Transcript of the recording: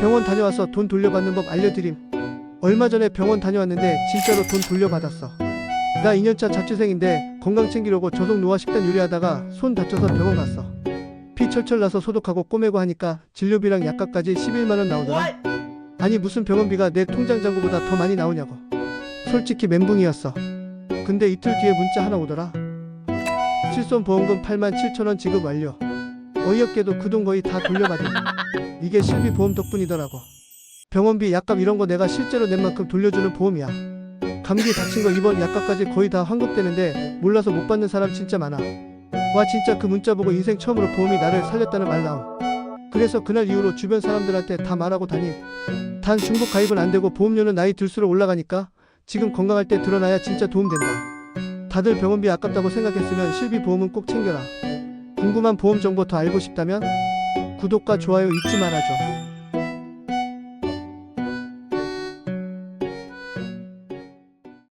병원 다녀와서 돈 돌려받는 법 알려드림. 얼마 전에 병원 다녀왔는데 진짜로 돈 돌려받았어. 나 2년차 자취생인데 건강 챙기려고 저속 노화 식단 요리하다가 손 다쳐서 병원 갔어. 피 철철 나서 소독하고 꼬매고 하니까 진료비랑 약값까지 11만원 나오더라. 아니 무슨 병원비가 내 통장 잔고보다 더 많이 나오냐고. 솔직히 멘붕이었어. 근데 이틀 뒤에 문자 하나 오더라. 실손 보험금 8만 7천원 지급 완료. 어이없게도 그 돈 거의 다 돌려받은. 이게 실비 보험 덕분이더라고. 병원비 약값 이런 거 내가 실제로 낸 만큼 돌려주는 보험이야. 감기 다친 거 입원 약값까지 거의 다 환급되는데 몰라서 못 받는 사람 진짜 많아. 와 진짜 그 문자 보고 인생 처음으로 보험이 나를 살렸다는 말 나옴. 그래서 그날 이후로 주변 사람들한테 다 말하고 다님. 단 중복 가입은 안 되고 보험료는 나이 들수록 올라가니까 지금 건강할 때 들어놔야 진짜 도움된다. 다들 병원비 아깝다고 생각했으면 실비 보험은 꼭 챙겨라. 궁금한 보험 정보 더 알고 싶다면 구독과 좋아요 잊지 말아줘.